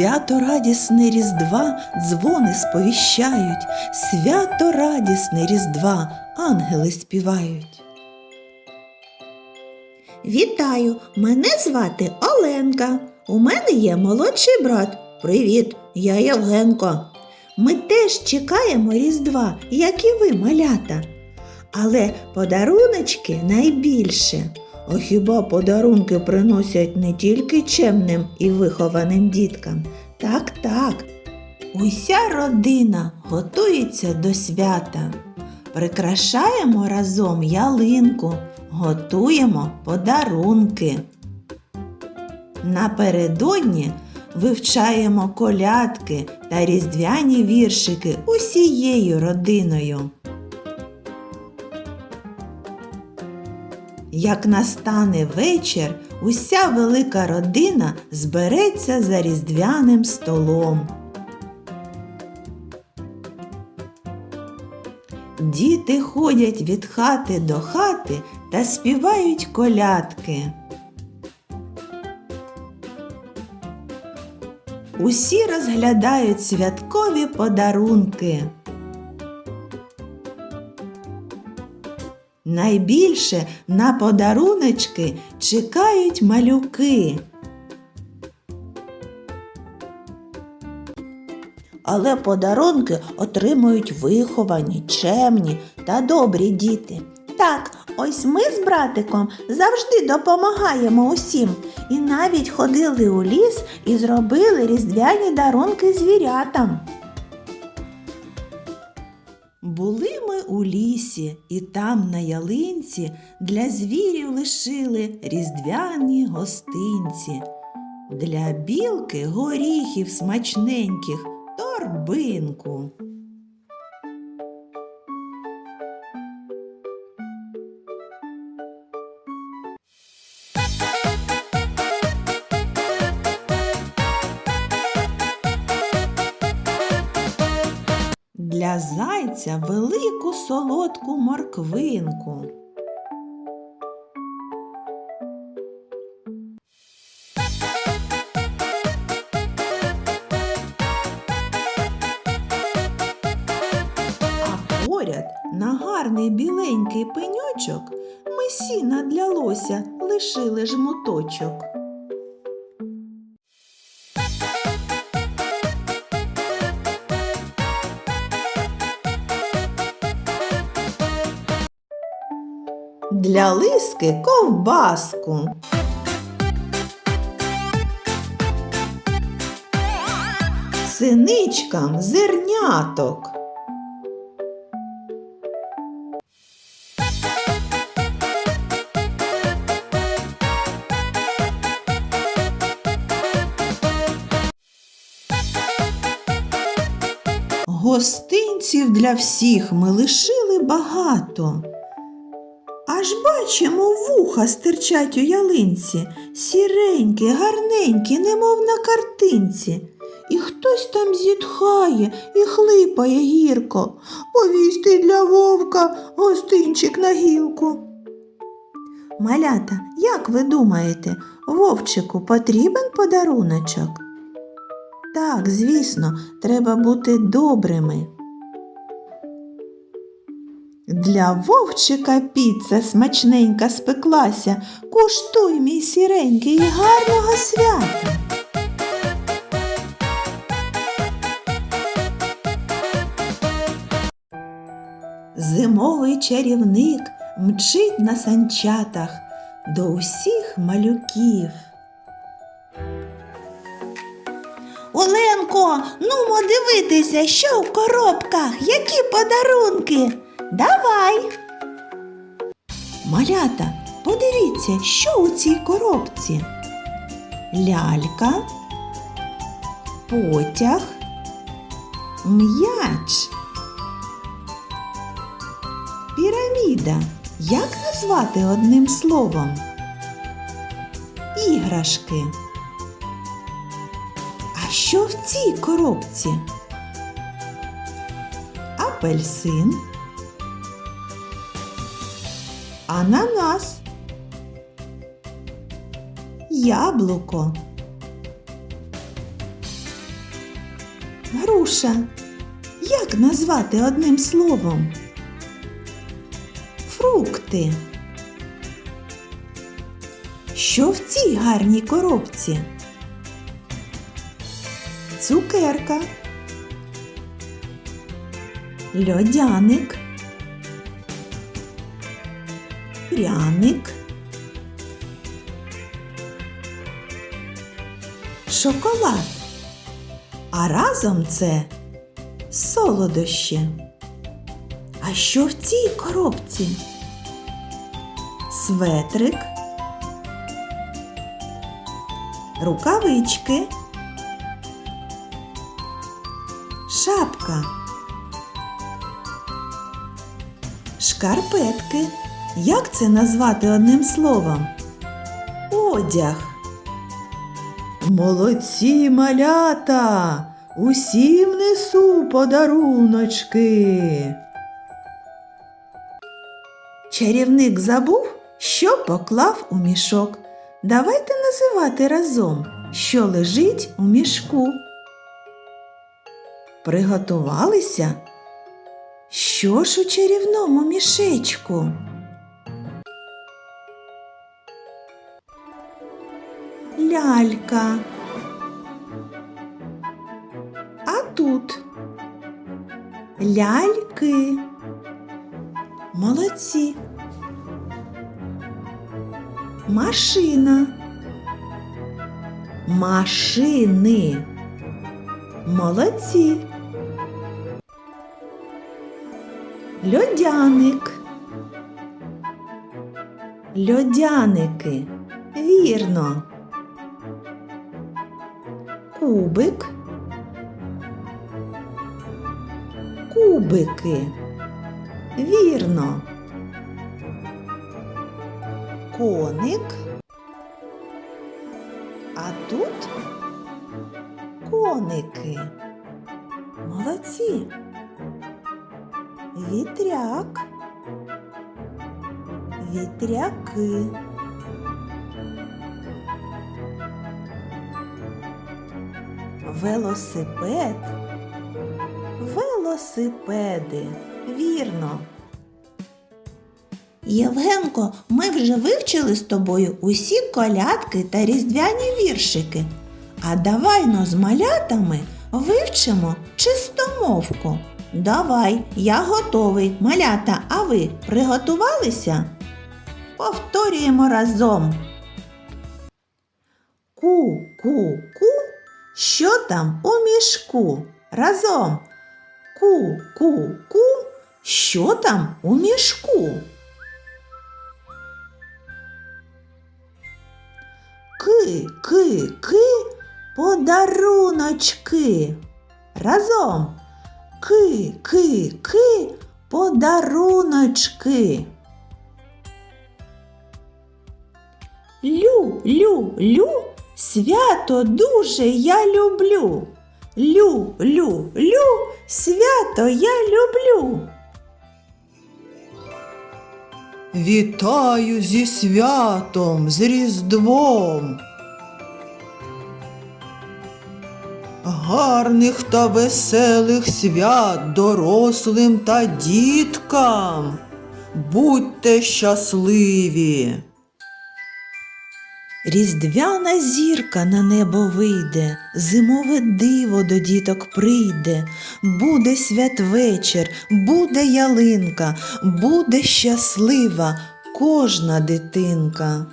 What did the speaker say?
Свято радісне Різдва дзвони сповіщають, свято радісне Різдва ангели співають. Вітаю! Мене звати Оленка. У мене є молодший брат. Привіт, я Євгенко. Ми теж чекаємо Різдва, як і ви, малята. Але подаруночки найбільше. А хіба подарунки приносять не тільки чемним і вихованим діткам? Так, так. Уся родина готується до свята. Прикрашаємо разом ялинку, готуємо подарунки. Напередодні вивчаємо колядки та різдвяні віршики усією родиною. Як настане вечір, уся велика родина збереться за різдвяним столом. Діти ходять від хати до хати та співають колядки. Усі розглядають святкові подарунки. Найбільше на подаруночки чекають малюки. Але подарунки отримують виховані, чемні та добрі діти. Так, ось ми з братиком завжди допомагаємо усім і навіть ходили у ліс і зробили різдвяні дарунки звірятам. Були у лісі, і там на ялинці для звірів лишили різдвяні гостинці. Для білки горіхів смачненьких торбинку. Зайця велику солодку морквинку. А поряд на гарний біленький пеньочок ми сіна для лося лишили жмуточок. Для лиски ковбаску. Синичкам зерняток. Гостинців для всіх ми лишили багато. Аж бачимо, вуха стирчать у ялинці, сіренькі, гарненькі, немов на картинці. І хтось там зітхає і хлипає гірко. Повісти для вовка гостинчик на гілку. Малята, як ви думаєте, вовчику потрібен подаруночок? Так, звісно, треба бути добрими. Для вовчика піца смачненька спеклася. Куштуй, мій сіренький, гарного свята. Зимовий чарівник мчить на санчатах до усіх малюків. Оленко, нумо дивитися, що в коробках, які подарунки. Давай. Малята, подивіться, що у цій коробці. Лялька, потяг, м'яч. Піраміда. Як назвати одним словом? Іграшки. А що в цій коробці? Апельсин. Ананас. Яблуко. Груша. Як назвати одним словом? Фрукти. Що в цій гарній коробці? Цукерка. Льодяник. Пряник. Шоколад. А разом це солодощі. А що в цій коробці? Светрик, рукавички, шапка, шкарпетки. Як це назвати одним словом? Одяг. Молодці малята! Усім несу подаруночки. Чарівник забув, що поклав у мішок. Давайте називати разом, що лежить у мішку. Приготувалися? Що ж у чарівному мішечку? Лялька. А тут ляльки. Молодці. Машина. Машини. Молодці. Льодяник. Льодяники. Вірно. Кубик. Кубики. Вірно. Коник. А тут коники. Молодці. Вітряк. Вітряки. Велосипед. Велосипеди. Вірно. Євгенко, ми вже вивчили з тобою усі колядки та різдвяні віршики. А давай но з малятами вивчимо чистомовку. Давай, я готовий. Малята, а ви приготувалися? Повторюємо разом. Ку-ку-ку, що там у мішку? Разом. Ку-ку-ку, що там у мішку? Ки, ки, ки, подаруночки. Разом. Ки, ки, ки, подаруночки. Лю, лю, лю, свято дуже я люблю. Лю, лю, лю, свято я люблю. Вітаю зі святом, з Різдвом. Гарних та веселих свят дорослим та діткам. Будьте щасливі. Різдвяна зірка на небо вийде, зимове диво до діток прийде, буде святвечір, буде ялинка, буде щаслива кожна дитинка.